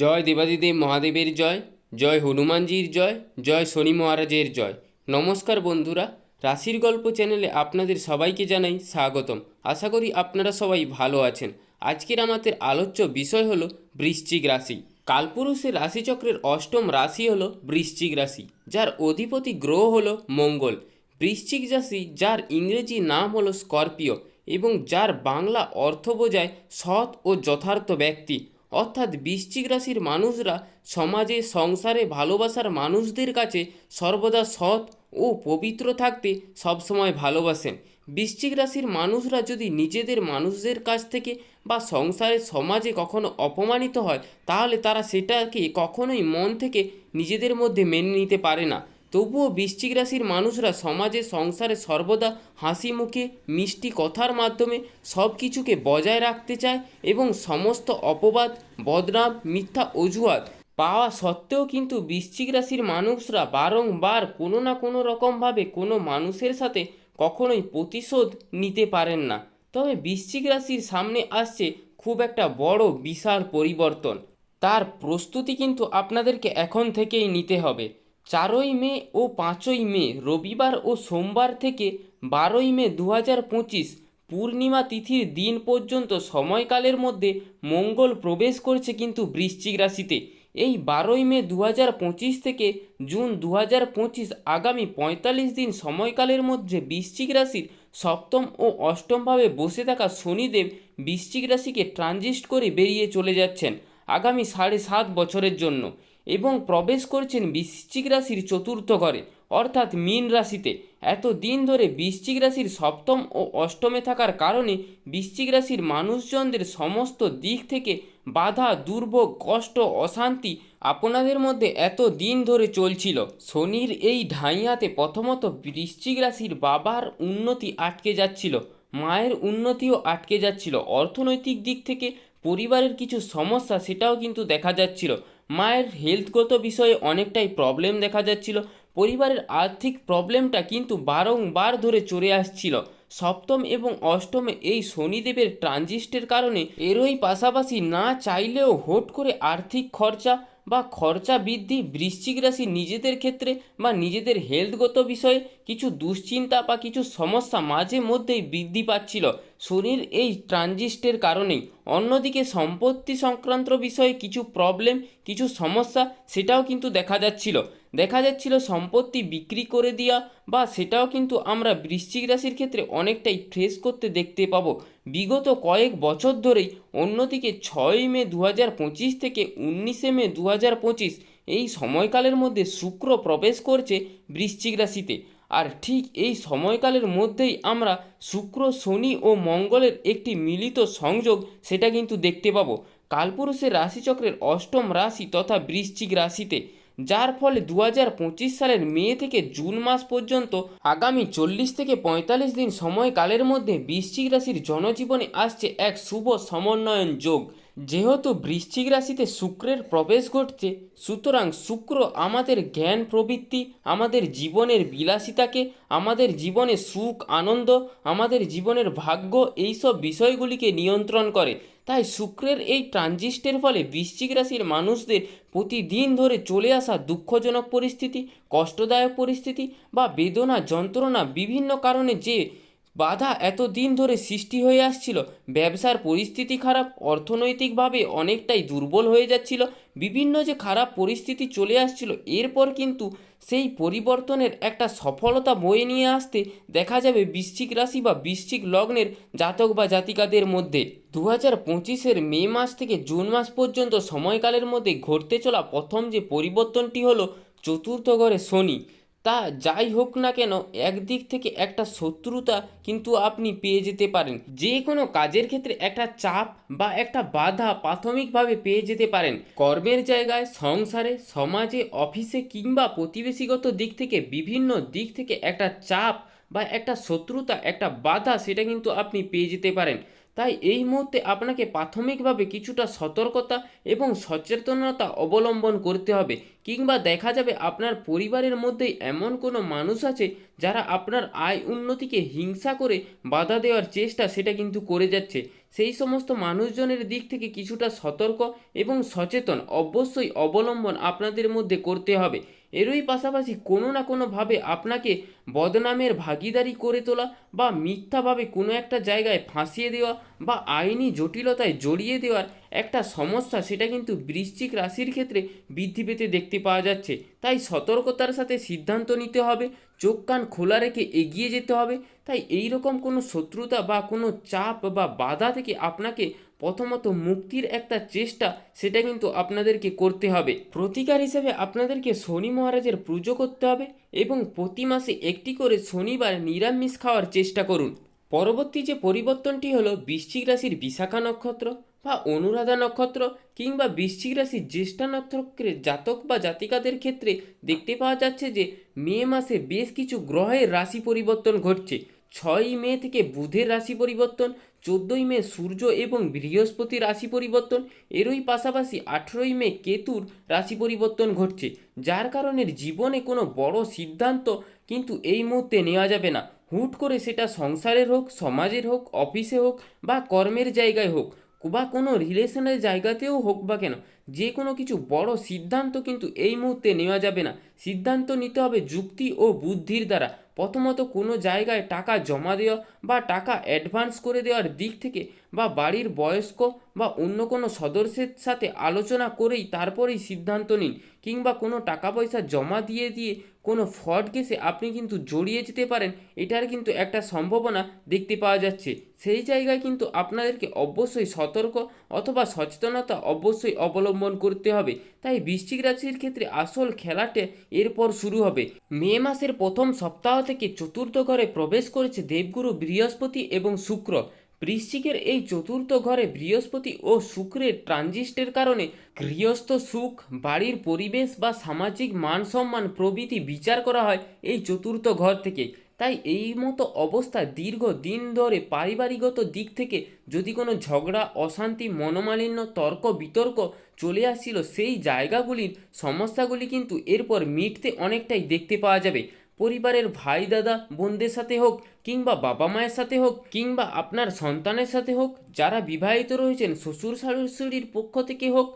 জয় দেবাদিদেব মহাদেবের জয় জয় হনুমানজির জয় জয় শনি মহারাজের জয়। নমস্কার বন্ধুরা, রাশির গল্প চ্যানেলে আপনাদের সবাইকে জানাই স্বাগতম। আশা করি আপনারা সবাই ভালো আছেন। আজকের আমাদের আলোচ্য বিষয় হলো বৃশ্চিক রাশি। কালপুরুষের রাশিচক্রের অষ্টম রাশি হলো বৃশ্চিক রাশি, যার অধিপতি গ্রহ হলো মঙ্গল। বৃশ্চিক রাশি, যার ইংরেজি নাম হলো স্করপিও এবং যার বাংলা অর্থ বোঝায় সৎ ও যথার্থ ব্যক্তি। অর্থাৎ বৃশ্চিক রাশির মানুষরা সমাজে, সংসারে ভালোবাসার মানুষদের কাছে সর্বদা সৎ ও পবিত্র থাকতে সবসময় ভালোবাসেন। বৃশ্চিক রাশির মানুষরা যদি নিজেদের মানুষদের কাছ থেকে বা সংসারে সমাজে কখনো অপমানিত হয়, তাহলে তারা সেটাকে কখনোই মন থেকে নিজেদের মধ্যে মেনে নিতে পারে না। তবুও বৃশ্চিক রাশির মানুষরা সমাজে সংসারে সর্বদা হাসি মুখে মিষ্টি কথার মাধ্যমে সব কিছুকে বজায় রাখতে চায় এবং সমস্ত অপবাদ, বদনাম, মিথ্যা অজুহাত পাওয়া সত্ত্বেও কিন্তু বৃশ্চিক রাশির মানুষরা বারংবার কোনো না কোনো রকমভাবে কোনো মানুষের সাথে কখনোই প্রতিশোধ নিতে পারেন না। তবে বৃশ্চিক রাশির সামনে আসছে খুব একটা বড় বিশাল পরিবর্তন। তার প্রস্তুতি কিন্তু আপনাদেরকে এখন থেকেই নিতে হবে। চারই মে ও পাঁচই মে, রবিবার ও সোমবার থেকে বারোই মে দু হাজার পঁচিশ পূর্ণিমা তিথির দিন পর্যন্ত সময়কালের মধ্যে মঙ্গল প্রবেশ করছে কিন্তু বৃশ্চিক রাশিতে। এই বারোই মে দু পঁচিশ থেকে জুন দু পঁচিশ আগামী পঁয়তাল্লিশ দিন সময়কালের মধ্যে বৃশ্চিক রাশির সপ্তম ও অষ্টমভাবে বসে থাকা শনিদেব বৃশ্চিক রাশিকে ট্রানজিস্ট করে বেরিয়ে চলে যাচ্ছেন আগামী সাড়ে সাত বছরের জন্য। এবং প্রবেশ করছেন বৃশ্চিক রাশির চতুর্থ ঘরে, অর্থাৎ মীন রাশিতে। এত দিন ধরে বৃশ্চিক রাশির সপ্তম ও অষ্টমে থাকার কারণে বৃশ্চিক রাশির মানুষজনদের সমস্ত দিক থেকে বাধা, দুর্ভোগ, কষ্ট, অশান্তি আপনাদের মধ্যে এত দিন ধরে চলছিল। শনির এই ঢাইয়াতে প্রথমত বৃশ্চিক রাশির বাবার উন্নতি আটকে যাচ্ছিল, মায়ের উন্নতিও আটকে যাচ্ছিল। অর্থনৈতিক দিক থেকে পরিবারের কিছু সমস্যা সেটাও কিন্তু দেখা যাচ্ছিল। মায়ের হেলথগত বিষয়ে অনেকটাই প্রবলেম দেখা যাচ্ছিল। পরিবারের আর্থিক প্রবলেমটা কিন্তু বারংবার ধরে চলে আসছিল। সপ্তম এবং অষ্টমে এই শনিদেবের ট্রানজিস্টের কারণে এরই পাশাপাশি না চাইলেও হুট করে আর্থিক খরচা বা খরচা বৃদ্ধি বৃশ্চিক রাশি নিজেদের ক্ষেত্রে বা নিজেদের হেলথগত বিষয়ে কিছু দুশ্চিন্তা বা কিছু সমস্যা মাঝে মধ্যেই বৃদ্ধি পাচ্ছিল। শনির এই ট্রানজিস্টের কারণেই। অন্যদিকে সম্পত্তি সংক্রান্ত বিষয়ে কিছু প্রবলেম, কিছু সমস্যা সেটাও কিন্তু দেখা যাচ্ছিল। দেখা যাচ্ছিল সম্পত্তি বিক্রি করে দেওয়া বা সেটাও কিন্তু আমরা বৃশ্চিক রাশির ক্ষেত্রে অনেকটাই ফ্রেশ করতে দেখতে পাবো। বিগত কয়েক বছর ধরেই অন্যদিকে ছয়ই মে দু হাজার পঁচিশ থেকে উনিশে মে দু হাজার পঁচিশ এই সময়কালের মধ্যে শুক্র প্রবেশ করছে বৃশ্চিক রাশিতে। আর ঠিক এই সময়কালের মধ্যেই আমরা শুক্র, শনি ও মঙ্গলের একটি মিলিত সংযোগ সেটা কিন্তু দেখতে পাবো। কালপুরুষের রাশিচক্রের অষ্টম রাশি তথা বৃশ্চিক রাশিতে, যার ফলে দু হাজার পঁচিশ সালের মে থেকে জুন মাস পর্যন্ত আগামী চল্লিশ থেকে পঁয়তাল্লিশ দিন সময়কালের মধ্যে বৃশ্চিক রাশির জনজীবনে আসছে এক শুভ সমন্বয়ন যোগ। যেহেতু বৃশ্চিক রাশিতে শুক্রের প্রবেশ ঘটছে, সুতরাং শুক্র আমাদের জ্ঞান প্রবৃত্তি, আমাদের জীবনের বিলাসিতাকে, আমাদের জীবনে সুখ, আনন্দ, আমাদের জীবনের ভাগ্য এইসব বিষয়গুলিকে নিয়ন্ত্রণ করে। তাই শুক্রের এই ট্রানজিস্টের ফলে বৃশ্চিক রাশির মানুষদের প্রতিদিন ধরে চলে আসা দুঃখজনক পরিস্থিতি, কষ্টদায়ক পরিস্থিতি বা বেদনা, যন্ত্রণা বিভিন্ন কারণে যে বাধা এতদিন ধরে সৃষ্টি হয়ে আসছিল। ব্যবসার পরিস্থিতি খারাপ, অর্থনৈতিকভাবে অনেকটাই দুর্বল হয়ে যাচ্ছিল। বিভিন্ন যে খারাপ পরিস্থিতি চলে আসছিল, এরপর কিন্তু সেই পরিবর্তনের একটা সফলতা বয়ে নিয়ে আসতে দেখা যাবে বৃশ্চিক রাশি বা বৃশ্চিক লগ্নের জাতক বা জাতিকাদের মধ্যে। দু হাজার পঁচিশের মে মাস থেকে জুন মাস পর্যন্ত সময়কালের মধ্যে ঘটতে চলা প্রথম যে পরিবর্তনটি হলো চতুর্থ ঘরে শনি। তা যাই হোক না কেন, একদিক থেকে একটা শত্রুতা কিন্তু আপনি পেয়ে যেতে পারেন। যে কোনো কাজের ক্ষেত্রে একটা চাপ বা একটা বাধা প্রাথমিকভাবে পেয়ে যেতে পারেন। কর্মের জায়গায়, সংসারে, সমাজে, অফিসে কিংবা প্রতিবেশীগত দিক থেকে, বিভিন্ন দিক থেকে একটা চাপ বা একটা শত্রুতা, একটা বাধা, সেটা কিন্তু আপনি পেয়ে যেতে পারেন। তাই এই মুহূর্তে আপনাকে প্রাথমিকভাবে কিছুটা সতর্কতা এবং সচেতনতা অবলম্বন করতে হবে কিংবা দেখা যাবে আপনার পরিবারের মধ্যেই এমন কোনো মানুষ আছে যারা আপনার আয় উন্নতিকে হিংসা করে বাধা দেওয়ার চেষ্টা সেটা কিন্তু করে যাচ্ছে। সেই সমস্ত মানুষজনের দিক থেকে কিছুটা সতর্ক এবং সচেতন অবশ্যই অবলম্বন আপনাদের মধ্যে করতে হবে। এরই পাশাপাশি কোনো না কোনোভাবে আপনাকে বদনামের ভাগিদারি করে তোলা বা মিথ্যাভাবে কোনো একটা জায়গায় ফাঁসিয়ে দেওয়া বা আইনি জটিলতায় জড়িয়ে দেওয়ার একটা সমস্যা, সেটা কিন্তু বৃশ্চিক রাশির ক্ষেত্রে বৃদ্ধি পেতে দেখতে পাওয়া যাচ্ছে। তাই সতর্কতার সাথে সিদ্ধান্ত নিতে হবে, চোখ কান খোলা রেখে এগিয়ে যেতে হবে। তাই এই রকম কোনো শত্রুতা বা কোনো চাপ বা বাধা থেকে আপনাকে প্রথমত মুক্তির একটা চেষ্টা, সেটা কিন্তু আপনাদেরকে করতে হবে। প্রতিকার হিসেবে আপনাদেরকে শনি মহারাজের পুজো করতে হবে এবং প্রতি মাসে একটি করে শনিবার নিরামিষ খাওয়ার চেষ্টা করুন। পরবর্তী যে পরিবর্তনটি হলো, বৃশ্চিক রাশির বিশাখা নক্ষত্র। বা অনুরাধা নক্ষত্র কিংবা বৃশ্চিক রাশির জ্যেষ্ঠা নক্ষত্রের জাতক বা জাতিকাদের ক্ষেত্রে দেখতে পাওয়া যাচ্ছে যে মে মাসে বেশ কিছু গ্রহের রাশি পরিবর্তন ঘটছে। ছয়ই মে থেকে বুধের রাশি পরিবর্তন, চোদ্দোই মে সূর্য এবং বৃহস্পতির রাশি পরিবর্তন, এরই পাশাপাশি আঠেরোই মে কেতুর রাশি পরিবর্তন ঘটছে, যার কারণে জীবনে কোনো বড় সিদ্ধান্ত কিন্তু এই মুহূর্তে নেওয়া যাবে না। হুট করে সেটা সংসারের হোক, সমাজের হোক, অফিসে হোক বা কর্মের জায়গায় হোক বা কোনো রিলেশনের জায়গাতেও হোক বা কেন, যে কোনো কিছু বড় সিদ্ধান্ত কিন্তু এই মুহূর্তে নেওয়া যাবে না। সিদ্ধান্ত নিতে হবে যুক্তি ও বুদ্ধির দ্বারা। প্রথমত কোনো জায়গায় টাকা জমা দেওয়া বা টাকা অ্যাডভান্স করে দেওয়ার দিক থেকে বা বাড়ির বয়স্ক বা অন্য কোনো সদস্যের সাথে আলোচনা করেই তারপরেই সিদ্ধান্ত নিন, কিংবা কোনো টাকা পয়সা জমা দিয়ে দিয়ে কোনো ফ্রড কেসে আপনি কিন্তু জড়িয়ে যেতে পারেন, এটার কিন্তু একটা সম্ভাবনা দেখতে পাওয়া যাচ্ছে। সেই জায়গায় কিন্তু আপনাদেরকে অবশ্যই সতর্ক অথবা সচেতনতা অবশ্যই অবলম্বন করতে হবে। তাই বৃশ্চিক রাশির ক্ষেত্রে আসল খেলাটা এরপর শুরু হবে। মে মাসের প্রথম সপ্তাহ থেকে চতুর্থ ঘরে প্রবেশ করেছে দেবগুরু বৃহস্পতি এবং শুক্র। বৃশ্চিকের এই চতুর্থ ঘরে বৃহস্পতি ও শুক্রের ট্রানজিস্টের কারণে গৃহস্থ সুখ, বাড়ির পরিবেশ বা সামাজিক মান সম্মান প্রভৃতি বিচার করা হয় এই চতুর্থ ঘর থেকে। তাই এই মতো অবস্থায় দীর্ঘ দিন ধরে পারিবারিকগত দিক থেকে যদি কোনো ঝগড়া, অশান্তি, মনোমালিন্য, তর্ক, বিতর্ক চলে আসছিল সেই জায়গাগুলির সমস্যাগুলি কিন্তু এরপর মিটতে অনেকটাই দেখতে পাওয়া যাবে। পরিবারের ভাই, দাদা, বোনদের সাথে হোক কিংবা বাবা মায়ের সাথে হোক কিংবা আপনার সন্তানের সাথে হোক, যারা বিবাহিত রয়েছেন, শ্বশুর শাশুড়ির পক্ষ থেকে হোক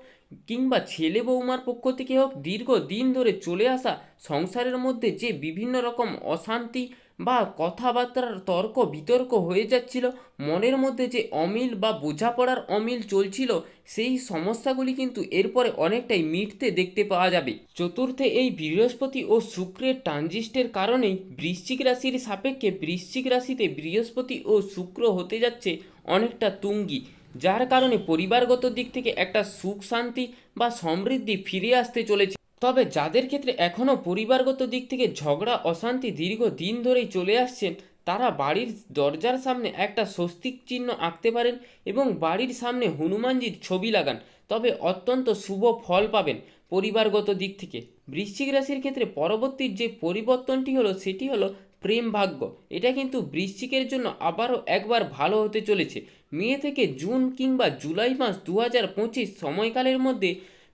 কিংবা ছেলে বৌমার পক্ষ থেকে হোক দীর্ঘ দিন ধরে চলে আসা সংসারের মধ্যে যে বিভিন্ন রকম অশান্তি বা কথাবার্তার তর্ক বিতর্ক হয়ে যাচ্ছিল, মনের মধ্যে যে অমিল বা বোঝাপড়ার অমিল চলছিল, সেই সমস্যাগুলি কিন্তু এরপরে অনেকটাই মিটতে দেখতে পাওয়া যাবে। চতুর্থে, এই বৃহস্পতি ও শুক্রের ট্রানজিস্টের কারণেই বৃশ্চিক রাশির সাপেক্ষে বৃশ্চিক রাশিতে বৃহস্পতি ও শুক্র হতে যাচ্ছে অনেকটা তুঙ্গি, যার কারণে পরিবারগত দিক থেকে একটা সুখ শান্তি বা সমৃদ্ধি ফিরে আসতে চলেছে। তবে যাদের ক্ষেত্রে এখনও পরিবারগত দিক থেকে ঝগড়া, অশান্তি দীর্ঘ দিন ধরেই চলে আসছেন, তারা বাড়ির দরজার সামনে একটা স্বস্তিক চিহ্ন আঁকতে পারেন এবং বাড়ির সামনে হনুমানজির ছবি লাগান। তবে অত্যন্ত শুভ ফল পাবেন পরিবারগত দিক থেকে। বৃশ্চিক রাশির ক্ষেত্রে পরবর্তী যে পরিবর্তনটি হলো, সেটি হলো প্রেম ভাগ্য। এটা কিন্তু বৃশ্চিকের জন্য আবারও একবার ভালো হতে চলেছে। মে থেকে জুন কিংবা জুলাই মাস দু হাজার পঁচিশ সময়কালের মধ্যে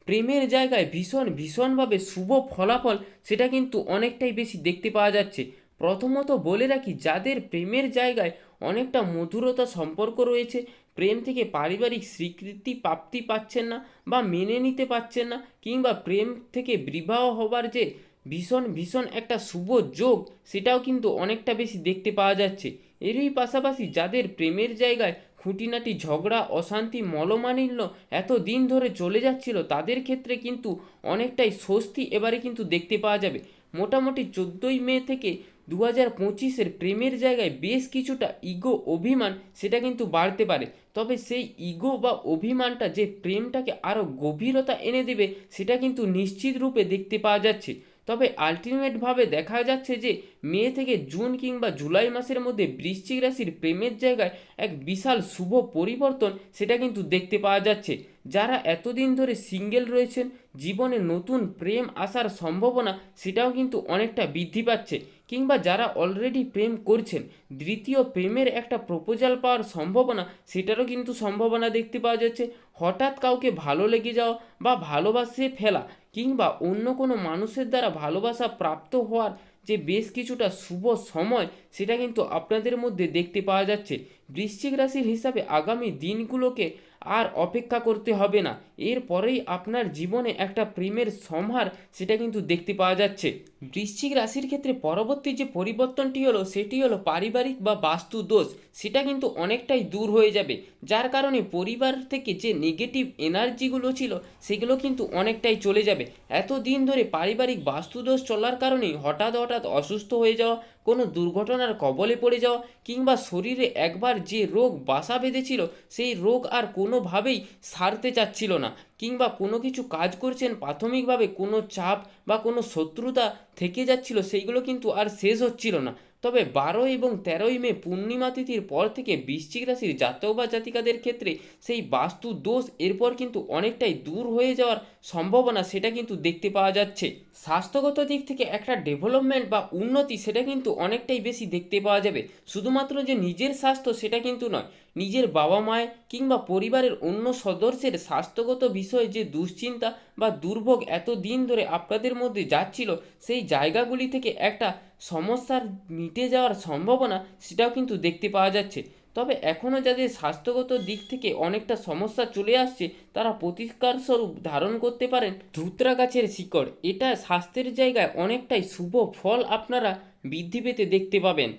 প্রেমের জায়গায় ভীষণ, ভীষণভাবে শুভ ফলাফল, সেটা কিন্তু অনেকটাই বেশি দেখতে পাওয়া যাচ্ছে। প্রথমত বলে রাখি, যাদের প্রেমের জায়গায় অনেকটা মধুরতা সম্পর্ক রয়েছে, প্রেম থেকে পারিবারিক স্বীকৃতি প্রাপ্তি পাচ্ছেন না বা মেনে নিতে পারছেন না, কিংবা প্রেম থেকে বিবাহ হবার যে ভীষণ ভীষণ একটা শুভ যোগ, সেটাও কিন্তু অনেকটা বেশি দেখতে পাওয়া যাচ্ছে। এরই পাশাপাশি যাদের প্রেমের জায়গায় খুঁটিনাটি ঝগড়া, অশান্তি, মলমালিন্য এত দিন ধরে চলে যাচ্ছিল, তাদের ক্ষেত্রে কিন্তু অনেকটাই স্বস্তি এবারে কিন্তু দেখতে পাওয়া যাবে। মোটামুটি চোদ্দোই মে থেকে দু হাজার পঁচিশের প্রেমের জায়গায় বেশ কিছুটা ইগো অভিমান সেটা কিন্তু বাড়তে পারে। তবে সেই ইগো বা অভিমানটা যে প্রেমটাকে আরও গভীরতা এনে দেবে সেটা কিন্তু নিশ্চিত রূপে দেখতে পাওয়া যাচ্ছে। তবে আলটিমেটভাবে দেখা যাচ্ছে যে মে থেকে জুন কিংবা জুলাই মাসের মধ্যে বৃশ্চিক রাশির প্রেমের জায়গায় এক বিশাল শুভ পরিবর্তন সেটা কিন্তু দেখতে পাওয়া যাচ্ছে। যারা এতদিন ধরে সিঙ্গেল রয়েছেন, জীবনে নতুন প্রেম আসার সম্ভাবনা সেটাও কিন্তু অনেকটা বৃদ্ধি পাচ্ছে। কিংবা যারা অলরেডি প্রেম করছেন, দ্বিতীয় প্রেমের একটা প্রপোজাল পাওয়ার সম্ভাবনা সেটারও কিন্তু সম্ভাবনা দেখতে পাওয়া যাচ্ছে। হঠাৎ কাউকে ভালো লেগে যাওয়া বা ভালোবাসে ফেলা কিংবা অন্য কোনো মানুষের দ্বারা ভালোবাসা প্রাপ্ত হওয়ার যে বেশ কিছুটা শুভ সময় সেটা কিন্তু আপনাদের মধ্যে দেখতে পাওয়া যাচ্ছে। বৃশ্চিক রাশির হিসাবে আগামী দিনগুলোকে আর অপেক্ষা করতে হবে না। এরপরেই আপনার জীবনে একটা প্রেমের সম্হার সেটা কিন্তু দেখতে পাওয়া যাচ্ছে। বৃশ্চিক রাশির ক্ষেত্রে পরবর্তী যে পরিবর্তনটি হলো, সেটি হলো পারিবারিক বা বাস্তু দোষ, সেটা কিন্তু অনেকটাই দূর হয়ে যাবে। যার কারণে পরিবার থেকে যে নেগেটিভ এনার্জিগুলো ছিল, সেগুলো কিন্তু অনেকটাই চলে যাবে। এত দিন ধরে পারিবারিক বাস্তুদোষ চলার কারণে হঠাৎ হঠাৎ অসুস্থ হয়ে যাওয়া কোনো দুর্ঘটনার কবলে পড়ে যাওয়া কিংবা শরীরে একবার যে রোগ বাসা বেঁধেছিল, সেই রোগ আর কোনোভাবেই সারতে চাচ্ছিল না কিংবা কোনো কিছু কাজ করছেন, প্রাথমিকভাবে কোনো চাপ বা কোনো শত্রুতা থেকে যাচ্ছিল, সেইগুলো কিন্তু আর শেষ হচ্ছিল না। তবে বারো এবং তেরোই মে পূর্ণিমা তিথির পর থেকে বৃশ্চিক রাশির জাতক বা জাতিকাদের ক্ষেত্রে সেই বাস্তু দোষ এরপর কিন্তু অনেকটাই দূর হয়ে যাওয়ার সম্ভাবনা সেটা কিন্তু দেখতে পাওয়া যাচ্ছে। স্বাস্থ্যগত দিক থেকে একটা ডেভেলপমেন্ট বা উন্নতি সেটা কিন্তু অনেকটাই বেশি দেখতে পাওয়া যাবে। শুধুমাত্র যে নিজের স্বাস্থ্য সেটা কিন্তু নয় নিজের বাবা মায়ের কিংবা পরিবারের অন্য সদস্যের স্বাস্থ্যগত বিষয়ে যে দুশ্চিন্তা বা দুর্ভোগ এত দিন ধরে আপনাদের মধ্যে যাচ্ছিল, সেই জায়গাগুলি থেকে একটা সমস্যার মিটে যাওয়ার সম্ভাবনা সেটাও কিন্তু দেখতে পাওয়া যাচ্ছে। তবে এখনও যাদের স্বাস্থ্যগত দিক থেকে অনেকটা সমস্যা চলে আসছে, তারা প্রতিকার স্বরূপ ধারণ করতে পারেন ধুতরা গাছের শিকড়। এটা স্বাস্থ্যের জায়গায় অনেকটাই শুভ ফল আপনারা বৃদ্ধি পেতে দেখতে পাবেন।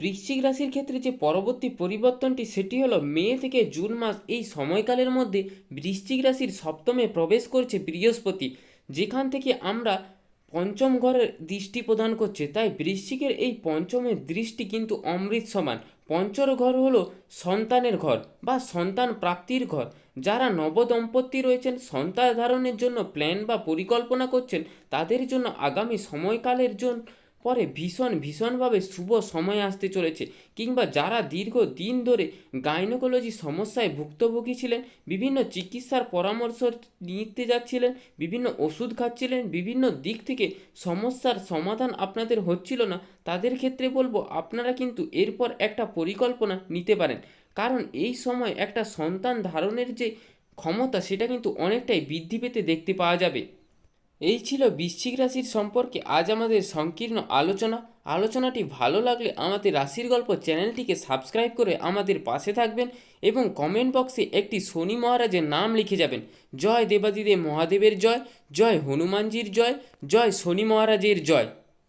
বৃশ্চিক রাশির ক্ষেত্রে যে পরবর্তী পরিবর্তনটি, সেটি হলো মে থেকে জুন মাস, এই সময়কালের মধ্যে বৃশ্চিক রাশির সপ্তমে প্রবেশ করছে বৃহস্পতি, যেখান থেকে আমরা পঞ্চম ঘরের দৃষ্টি প্রদান করছে। তাই বৃশ্চিকের এই পঞ্চমের দৃষ্টি কিন্তু অমৃত সমান। পঞ্চর ঘর হলো সন্তানের ঘর বা সন্তান প্রাপ্তির ঘর। যারা নবদম্পতি রয়েছেন, সন্তান ধারণের জন্য প্ল্যান বা পরিকল্পনা করছেন, তাদের জন্য আগামী সময়কালের জন্য পরে ভীষণ ভীষণভাবে শুভ সময় আসতে চলেছে কিংবা যারা দীর্ঘ দিন ধরে গাইনোকোলজি সমস্যায় ভুক্তভোগী ছিলেন, বিভিন্ন চিকিৎসার পরামর্শ নিতে যাচ্ছিলেন, বিভিন্ন ওষুধ খাচ্ছিলেন, বিভিন্ন দিক থেকে সমস্যার সমাধান আপনাদের হচ্ছিল না, তাদের ক্ষেত্রে বলব আপনারা কিন্তু এরপর একটা পরিকল্পনা নিতে পারেন। কারণ এই সময় একটা সন্তান ধারণের যে ক্ষমতা, সেটা কিন্তু অনেকটাই বৃদ্ধি পেতে দেখতে পাওয়া যাবে। এই ছিল বৃশ্চিক রাশির সম্পর্কে আজ আমাদের সংকীর্ণ আলোচনা। আলোচনাটি ভালো লাগলে আমাদের রাশির গল্প চ্যানেলটিকে সাবস্ক্রাইব করে আমাদের পাশে থাকবেন এবং কমেন্ট বক্সে একটি শনি মহারাজের নাম লিখে যাবেন। জয় দেবাদিদেব মহাদেবের জয় জয় হনুমানজির জয় জয় শনি মহারাজের জয়।